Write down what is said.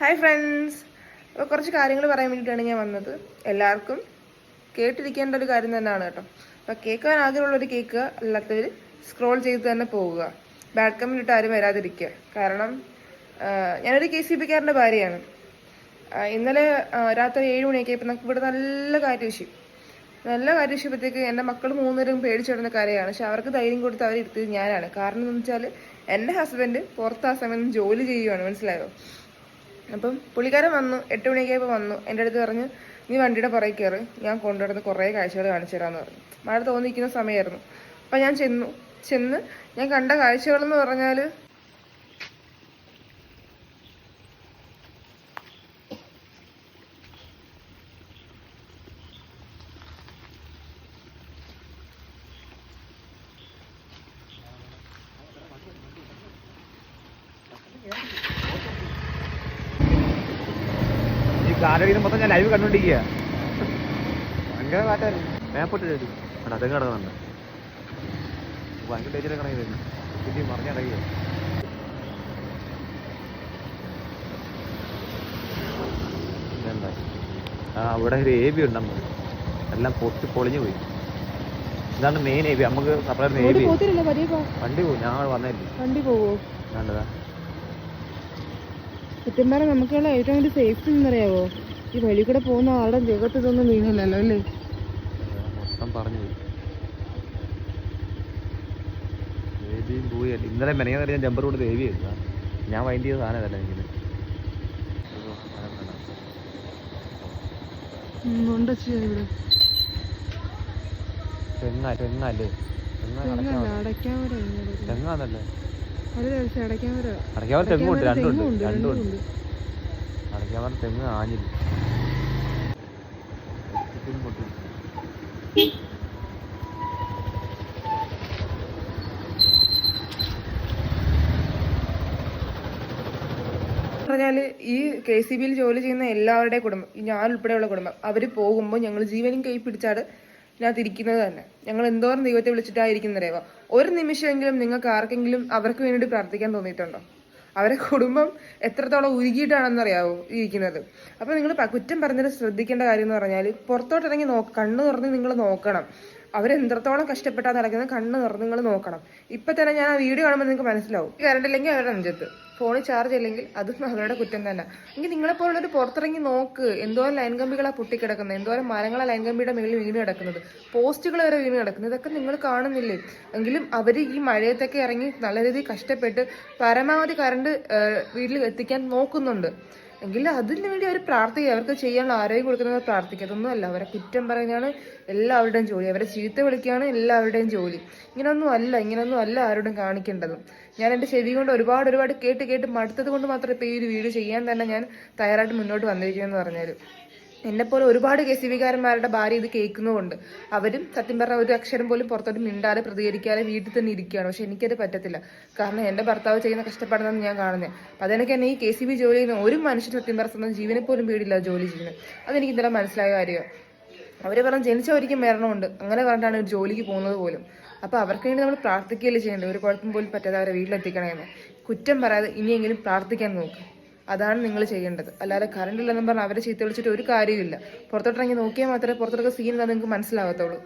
Hi friends അപ്പോൾ കുറച്ച് കാര്യങ്ങൾ പറയാൻ വേണ്ടിയിട്ടാണ് ഞാൻ വന്നത്. എല്ലാവർക്കും കേട്ടിരിക്കേണ്ട ഒരു കാര്യം തന്നെയാണ് കേട്ടോ. അപ്പോൾ കേൾക്കാൻ ആഗ്രഹമുള്ളൊരു കേക്ക് അല്ലാത്തവർ സ്ക്രോൾ ചെയ്ത് തന്നെ പോവുക. ബാഡ് കമന്റ് ഇട്ട് ആരും വരാതിരിക്കുക. കാരണം ഞാനൊരു കെ സി ബിക്കാരന്റെ ഭാര്യയാണ്. ഇന്നലെ രാത്രി ഏഴ് മണിയൊക്കെ ആയപ്പോൾ നമുക്ക് ഇവിടെ നല്ല കാറ്റ് നല്ല കാര്യക്ഷേപത്തേക്ക് എന്റെ മക്കൾ മൂന്നുപേരും പേടിച്ചിടുന്ന കാര്യമാണ് പക്ഷെ അവർക്ക് ധൈര്യം കൊടുത്ത് അവരെടുത്തത് ഞാനാണ്. കാരണം എന്ന് വെച്ചാൽ എന്റെ ഹസ്ബൻഡ് പുറത്ത് ആ സമയം ജോലി ചെയ്യുവാണ്. മനസ്സിലായോ? അപ്പം പുള്ളിക്കാരൻ വന്നു എട്ട് മണിയൊക്കെയപ്പോൾ വന്നു. എന്റെ അടുത്ത് പറഞ്ഞു നീ വണ്ടിയുടെ പുറകെ കയറി ഞാൻ കൊണ്ടുവരുന്ന കുറേ കാഴ്ചകൾ കാണിച്ചു തരാമെന്ന് പറഞ്ഞു. മഴ തോന്നിയിരിക്കുന്ന സമയമായിരുന്നു. അപ്പം ഞാൻ ചെന്നു. ചെന്ന് ഞാൻ കണ്ട കാഴ്ചകളെന്ന് പറഞ്ഞാൽ ഈ കാലടിയിൽ മൊത്തം ഞാൻ ലൈവ് കണ്ടോണ്ടിരിക്കുക ഭയങ്കര കാറ്റായിരുന്നു മേപ്പോട്ട് കയറി അവിടെ അതും കിടക്കുന്നുണ്ട് ഭയങ്കര ഡേജിലെ പിന്നെ മറിഞ്ഞടങ്ങിയ ഇതെന്താ? ആ അവിടെ ഒരു എ ബി ഉണ്ടമ്മ എല്ലാം പൊട്ടി പൊളിഞ്ഞു പോയി. ഇതാണ് മെയിൻ എ ബി നമുക്ക് സപ്ലൈ ബി വണ്ടി പോകും ഞാൻ വന്നില്ലേ വണ്ടി പോവോ? കണ്ടതാ. സത്യം പറഞ്ഞാൽ നമുക്കുള്ള ഏറ്റവും വലിയ സേഫ്റ്റി എന്നറിയാവോ ഈ വഴി കൂടെ പോകുന്ന ആളുടെ ദേഹത്ത് ഇതൊന്നും വീണില്ലല്ലോ അല്ലേ? പറഞ്ഞു പോയി. ദേവിയും പോയി ഇന്നലെ മെനയാൻ ഞാൻ ജമ്പർ കൊണ്ട് ദേവി എടുത്താ ഞാൻ വൈൻഡ് ചെയ്ത സാധനം തന്നെ ഇങ്ങനെ. ഉണ്ട് ഇവിടെ. തെങ്ങാ തെങ്ങാല്ലേ തെങ്ങാ തെങ്ങാന്നല്ലേ? അടയ്ക്കാവര തെങ്ങുണ്ട് രണ്ടുണ്ട് രണ്ടുണ്ട് അടയ്ക്കാവർ തെങ്ങ് ആഞ്ഞില്ല. പറഞ്ഞാൽ ഈ കെ സി ബിയിൽ ജോലി ചെയ്യുന്ന എല്ലാവരുടെയും കുടുംബം ഞാൻ ഉൾപ്പെടെയുള്ള കുടുംബം അവർ പോകുമ്പോൾ ഞങ്ങൾ ജീവനും കൈ പിടിച്ചാണ് ഇതിനകത്ത് ഇരിക്കുന്നത് തന്നെ. ഞങ്ങൾ എന്തോരം ദൈവത്തെ വിളിച്ചിട്ടായിരിക്കുന്ന വിളിച്ചിട്ടായിരിക്കുന്നറിയാവോ? ഒരു നിമിഷമെങ്കിലും നിങ്ങൾക്ക് ആർക്കെങ്കിലും അവർക്ക് വേണ്ടി പ്രാർത്ഥിക്കാൻ തോന്നിയിട്ടുണ്ടോ? അവരെ കുടുംബം എത്രത്തോളം ഉരുകിയിട്ടാണെന്നറിയാവോ ഇരിക്കുന്നത്? അപ്പോൾ നിങ്ങൾ കുറ്റം പറഞ്ഞിട്ട് ശ്രദ്ധിക്കേണ്ട കാര്യം എന്ന് പറഞ്ഞാൽ പുറത്തോട്ടിറങ്ങി നോ കണ്ണു തുറന്ന് നിങ്ങൾ നോക്കണം. അവരെത്രത്തോളം കഷ്ടപ്പെട്ടാ നടക്കുന്നത് കണ്ണ് തുറന്ന് നിങ്ങൾ നോക്കണം. ഇപ്പൊ തന്നെ ഞാൻ ആ വീഡിയോ കാണുമ്പോൾ നിങ്ങൾക്ക് മനസ്സിലാവും. കറണ്ട് ഇല്ലെങ്കിൽ അവരുടെ അഞ്ചത്ത് ഫോണിൽ ചാർജ് ഇല്ലെങ്കിൽ അതും അവരുടെ കുറ്റം തന്നെ. എങ്കിൽ നിങ്ങളെപ്പോലുള്ളൊരു പുറത്തിറങ്ങി നോക്ക്. എന്തോരം ലൈൻ കമ്പികളാണ് പൊട്ടിക്കിടക്കുന്നത് എന്തോരം മരങ്ങളാ ലൈൻ കമ്പിയുടെ മുകളിൽ വീണ് കിടക്കുന്നത്. പോസ്റ്റുകൾ വരെ വീണ് കിടക്കുന്നത്. ഇതൊക്കെ നിങ്ങൾ കാണുന്നില്ലേ? എങ്കിലും അവർ ഈ മഴയത്തൊക്കെ ഇറങ്ങി നല്ല രീതിയിൽ കഷ്ടപ്പെട്ട് പരമാവധി കറണ്ട് വീട്ടിൽ എത്തിക്കാൻ നോക്കുന്നുണ്ട്. എങ്കിൽ അതിന് വേണ്ടി അവർ പ്രാർത്ഥിക്കുക അവർക്ക് ചെയ്യാനുള്ള ആരോഗ്യം കൊടുക്കുന്നവർ പ്രാർത്ഥിക്കുക അതൊന്നുമല്ല. അവരെ കുറ്റം പറയുന്നതാണ് എല്ലാവരുടെയും ജോലി. അവരെ ചീത്ത വിളിക്കുകയാണ് എല്ലാവരുടെയും ജോലി. ഇങ്ങനൊന്നും അല്ല ഇങ്ങനൊന്നും അല്ല ആരോടും കാണിക്കേണ്ടത്. ഞാൻ എന്റെ ചെവി കൊണ്ട് ഒരുപാട് ഒരുപാട് കേട്ട് കേട്ട് മടുത്തത് കൊണ്ട് മാത്രമേ ഇപ്പോൾ ഈ ഒരു വീഡിയോ ചെയ്യാൻ തന്നെ ഞാൻ തയ്യാറായിട്ട് മുന്നോട്ട് വന്നിരിക്കുകയെന്ന് പറഞ്ഞാൽ എന്നെപ്പോലെ ഒരുപാട് കെ സി വികാരന്മാരുടെ ഭാര്യ ഇത് കേൾക്കുന്നതുകൊണ്ട് അവരും സത്യം പറഞ്ഞ ഒരു അക്ഷരം പോലും പുറത്തോട്ട് മിണ്ടാതെ പ്രതികരിക്കാതെ വീട്ടിൽ തന്നെ ഇരിക്കുകയാണ്. പക്ഷെ എനിക്കത് പറ്റത്തില്ല. കാരണം എന്റെ ഭർത്താവ് ചെയ്യുന്ന കഷ്ടപ്പെടണമെന്ന് ഞാൻ കാണുന്നത്. അപ്പം അതെനിക്ക് തന്നെ ഈ കെ സി ബി ജോലി ചെയ്യുന്ന ഒരു മനുഷ്യൻ സത്യം പറഞ്ഞ സ്വന്തം ജീവനെ പോലും വീടില്ല ജോലി ചെയ്യുന്നത്. അതെനിക്ക് ഇന്നലെ മനസ്സിലായ കാര്യമാണ് അവർ പറഞ്ഞ് ജനിച്ചവരിക്കും മരണമുണ്ട്. അങ്ങനെ പറഞ്ഞിട്ടാണ് ഒരു ജോലിക്ക് പോകുന്നത് പോലും. അപ്പോൾ അവർക്ക് വേണ്ടി നമ്മൾ പ്രാർത്ഥിക്കുകയല്ലേ ചെയ്യേണ്ടത്? ഒരു കുഴപ്പം പോലും പറ്റാതെ അവരെ വീട്ടിലെത്തിക്കണമെന്ന് കുറ്റം പറയാതെ ഇനിയെങ്കിലും പ്രാർത്ഥിക്കാൻ നോക്ക്. അതാണ് നിങ്ങൾ ചെയ്യേണ്ടത്. അല്ലാതെ കറണ്ട് ഇല്ലെന്നും പറഞ്ഞാൽ അവരെ ചീത്ത വിളിച്ചിട്ട് ഒരു കാര്യമില്ല പുറത്തോട്ടിറങ്ങി നോക്കിയാൽ മാത്രമേ പുറത്തോട്ടൊക്കെ സീൻ എന്താ നിങ്ങൾക്ക് മനസ്സിലാകത്തുള്ളൂ